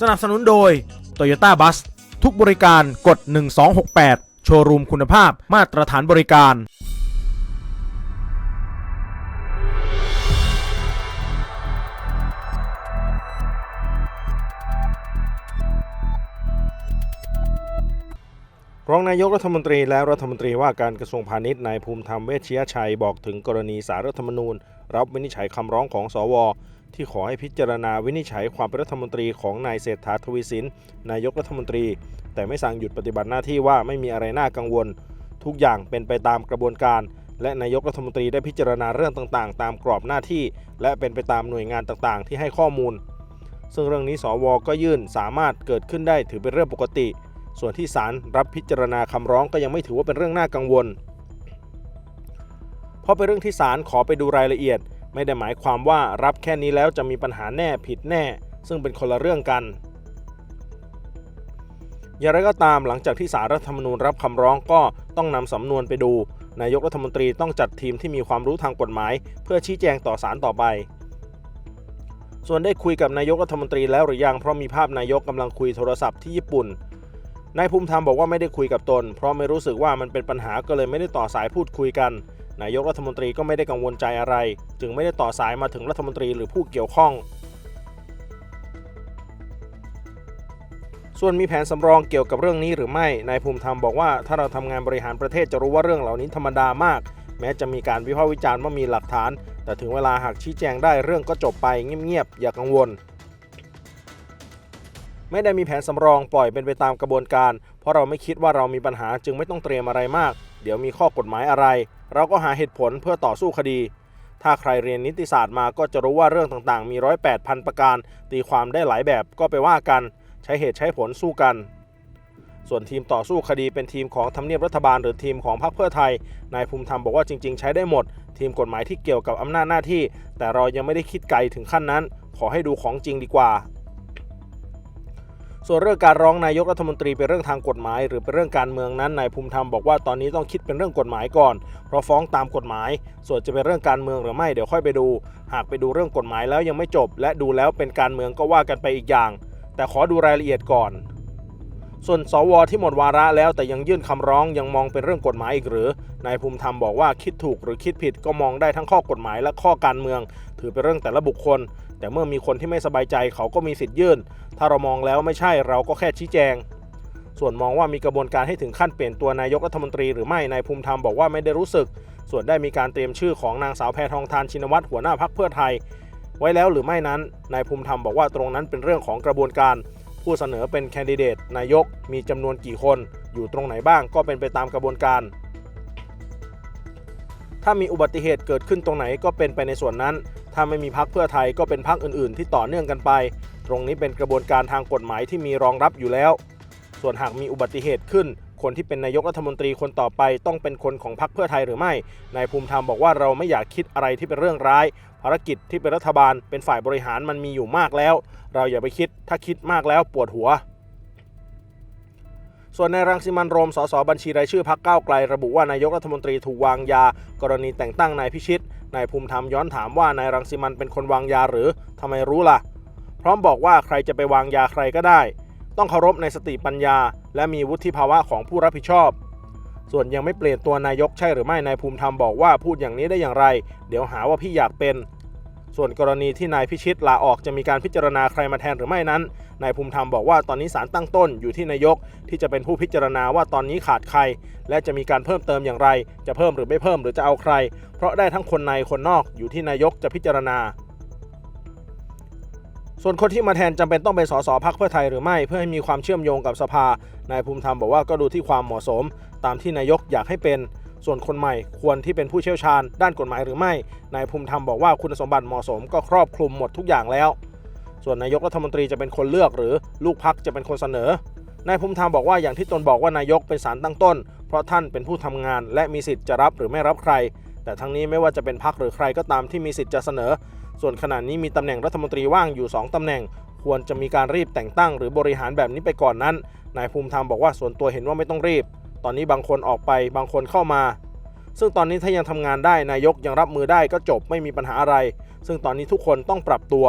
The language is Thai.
สนับสนุนโดย Toyota Bus ทุกบริการกด 1268 โชว์รูมคุณภาพมาตรฐานบริการ รองนายกรัฐมนตรีและรัฐมนตรีว่าการกระทรวงพาณิชย์นายภูมิธรรมเวชยชัยบอกถึงกรณีสารรัฐธรรมนูญ รับวินิจฉัยคำร้องของสว ที่ขอให้พิจารณาวินิจฉัยความเป็นรัฐมนตรีของนายเศรษฐาทวีสินนายกรัฐมนตรี แต่ไม่สั่งหยุดปฏิบัติหน้าที่ว่าไม่มีอะไรน่ากังวล ทุกอย่างเป็นไปตามกระบวนการ และนายกรัฐมนตรีได้พิจารณาเรื่องต่างๆ ตามกรอบหน้าที่ และเป็นไปตามหน่วยงานต่างๆ ที่ให้ข้อมูล ซึ่งเรื่องนี้สวก็ยื่นสามารถเกิดขึ้นได้ถือเป็นเรื่องปกติ ส่วนที่ศาลรับพิจารณาคำร้องก็ยังไม่ถือว่าเป็นเรื่องน่ากังวล เพราะเป็นเรื่องที่ศาลขอไปดูรายละเอียด ไม่ได้หมายความว่ารับแค่นี้แล้วจะมีปัญหาแน่ผิดแน่ ซึ่งเป็นคนละเรื่องกัน อย่างไรก็ตามหลังจากที่สารรัฐธรรมนูญรับคำร้องก็ต้องนำสำนวนไปดู นายกรัฐมนตรีต้องจัดทีมที่มีความรู้ทางกฎหมาย เพื่อชี้แจงต่อศาลต่อไป ส่วนได้คุยกับนายกรัฐมนตรีแล้วหรือยังเพราะมีภาพนายกกำลังคุยโทรศัพท์ที่ญี่ปุ่นนายภูมิธรรมบอกว่าไม่ได้คุยกับตน เพราะไม่รู้สึกว่ามันเป็นปัญหาก็เลยไม่ได้ต่อสายพูดคุยกัน นายกรัฐมนตรีก็ไม่ได้กังวลใจอะไร จึงไม่ได้ต่อสายมาถึงรัฐมนตรีหรือผู้เกี่ยวข้อง ส่วนมีแผนสำรองเกี่ยวกับเรื่องนี้หรือไม่ นายภูมิธรรมบอกว่าถ้าเราทำงานบริหารประเทศจะรู้ว่าเรื่องเหล่านี้ธรรมดามาก แม้จะมีการวิพากษ์วิจารณ์ว่ามีหลักฐาน แต่ถึงเวลาหากชี้แจงได้เรื่องก็จบไปเงียบๆอย่ากังวล ไม่ได้มีแผนสำรองปล่อยเป็นไปตามกระบวนการ เพราะเราไม่คิดว่าเรามีปัญหาจึงไม่ต้องเตรียมอะไรมาก เดี๋ยวมีข้อกฎหมายอะไร เราก็หาเหตุผลเพื่อต่อสู้คดี ถ้าใครเรียนนิติศาสตร์มาก็จะรู้ว่าเรื่องต่างๆ มีร้อยแปดพันประการ ตีความได้หลายแบบก็ไปว่ากัน ใช้เหตุใช้ผลสู้กัน ส่วนทีมต่อสู้คดีเป็นทีมของทำเนียบรัฐบาล หรือทีมของพรรคเพื่อไทยนายภูมิธรรมบอกว่าจริง ๆ ใช้ได้หมด ทีมกฎหมายที่เกี่ยวกับอำนาจหน้าที่ แต่เรายังไม่ได้คิดไกลถึงขั้นนั้น ขอให้ดูของจริงดีกว่า ส่วนเรื่องการร้องนายกรัฐมนตรีเป็นเรื่องทางกฎหมาย หรือเป็นเรื่องการเมืองนั้นนายภูมิธรรมบอกว่าตอนนี้ต้องคิดเป็นเรื่องกฎหมายก่อน เพราะฟ้องตามกฎหมาย ส่วนจะเป็นเรื่องการเมืองหรือไม่เดี๋ยวค่อยไปดู หากไปดูเรื่องกฎหมายแล้วยังไม่จบ และดูแล้วเป็นการเมืองก็ว่ากันไปอีกอย่าง แต่ขอดูรายละเอียดก่อน ส่วนสวที่หมดวาระแล้วแต่ยังยื่นคำร้องยังมองเป็นเรื่องกฎหมายอีกหรือนายภูมิธรรมบอกว่าคิดถูกหรือคิดผิดก็มองได้ทั้งข้อกฎหมายและข้อการเมือง ถือเป็นเรื่องแต่ละบุคคล แต่เมื่อมีคนที่ไม่สบายใจเขาก็มีสิทธิ์ยื่น ถ้าเรามองแล้วไม่ใช่เราก็แค่ชี้แจง ส่วนมองว่ามีกระบวนการให้ถึงขั้นเปลี่ยนตัวนายกรัฐมนตรีหรือไม่นายภูมิธรรมบอกว่าไม่ได้รู้สึก ส่วนได้มีการเตรียมชื่อของนางสาวแพทองทานชินวัตรหัวหน้าพักเพื่อไทย ไว้แล้วหรือไม่นั้นนายภูมิธรรมบอกว่าตรงนั้นเป็นเรื่องของกระบวนการ ผู้เสนอเป็นแคนดิเดตนายกมีจำนวนกี่คนอยู่ตรงไหนบ้างก็เป็นไปตามกระบวนการ ถ้ามีอุบัติเหตุเกิดขึ้นตรงไหนก็เป็นไปในส่วนนั้น ถ้าไม่มีพักเพื่อไทยก็เป็นพักอื่นๆ ที่ต่อเนื่องกันไป ตรงนี้เป็นกระบวนการทางกฎหมายที่มีรองรับอยู่แล้ว ส่วนหากมีอุบัติเหตุขึ้น คนที่เป็นนายกรัฐมนตรีคนต่อไปต้องเป็นคนของพรรคเพื่อไทยหรือไม่ นายภูมิธรรมบอกว่าเราไม่อยากคิดอะไรที่เป็นเรื่องร้าย ภารกิจที่เป็นรัฐบาล เป็นฝ่ายบริหารมันมีอยู่มากแล้ว เราอย่าไปคิด ถ้าคิดมากแล้วปวดหัวส่วนในายรังสิมันโรม สสบัญชีรายชื่อพักก้าวไกล ระบุว่านายกรัฐมนตรีถูกวางยา กรณีแต่งตั้งนายพิชิต นายภูมิธรรมย้อนถามว่านายรังสิมันเป็นคนวางยาหรือ ทำไมรู้ล่ะ พร้อมบอกว่าใครจะไปวางยาใครก็ได้ ต้องเคารพในสติปัญญา และมีวุฒิภาวะของผู้รับผิดชอบ ส่วนยังไม่เปลี่ยนตัวนายกใช่หรือไม่นายภูมิธรรมบอกว่าพูดอย่างนี้ได้อย่างไร เดี๋ยวหาว่าพี่อยากเป็น ส่วนกรณีที่นายพิชิตลาออกจะมีการพิจารณาใครมาแทนหรือไม่นั้นนายภูมิธรรมบอกว่าตอนนี้ศาลตั้งต้นอยู่ที่นายกที่จะเป็นผู้พิจารณาว่าตอนนี้ขาดใคร และจะมีการเพิ่มเติมอย่างไร จะเพิ่มหรือไม่เพิ่มหรือจะเอาใคร เพราะได้ทั้งคนในคนนอกอยู่ที่นายกจะพิจารณา ส่วนคนที่มาแทนจำเป็นต้องเป็นสสพักเพื่อไทยหรือไม่เพื่อให้มีความเชื่อมโยงกับสภานายภูมิธรรมบอกว่าก็ดูที่ความเหมาะสม ตามที่นายกอยากให้เป็น ส่วนคนใหม่ควรที่เป็นผู้เชี่ยวชาญ ด้านกฎหมายหรือไม่นายภูมิธรรมบอกว่าคุณสมบัติเหมาะสมก็ครอบคลุมหมดทุกอย่างแล้ว ส่วนนายกรัฐมนตรีจะเป็นคนเลือกหรือลูกพักจะเป็นคนเสนอนายภูมิธรรมบอกว่าอย่างที่ตนบอกว่านายกเป็นสารตั้งต้น เพราะท่านเป็นผู้ทำงาน และมีสิทธิ์จะรับหรือไม่รับใคร แต่ทั้งนี้ไม่ว่าจะเป็นพักหรือใครก็ตามที่มีสิทธิ์จะเสนอ ส่วนขณะนี้มีตำแหน่งรัฐมนตรีว่างอยู่ 2ตำแหน่ง ควรจะมีการรีบแต่งตั้งหรือบริหารแบบนี้ไปก่อนนั้น นายภูมิธรรมบอกว่าส่วนตัวเห็นว่าไม่ต้องรีบ ตอนนี้บางคนออกไปบางคนเข้ามา ซึ่งตอนนี้ถ้ายังทำงานได้นายกยังรับมือได้ก็จบไม่มีปัญหาอะไร ซึ่งตอนนี้ทุกคนต้องปรับตัว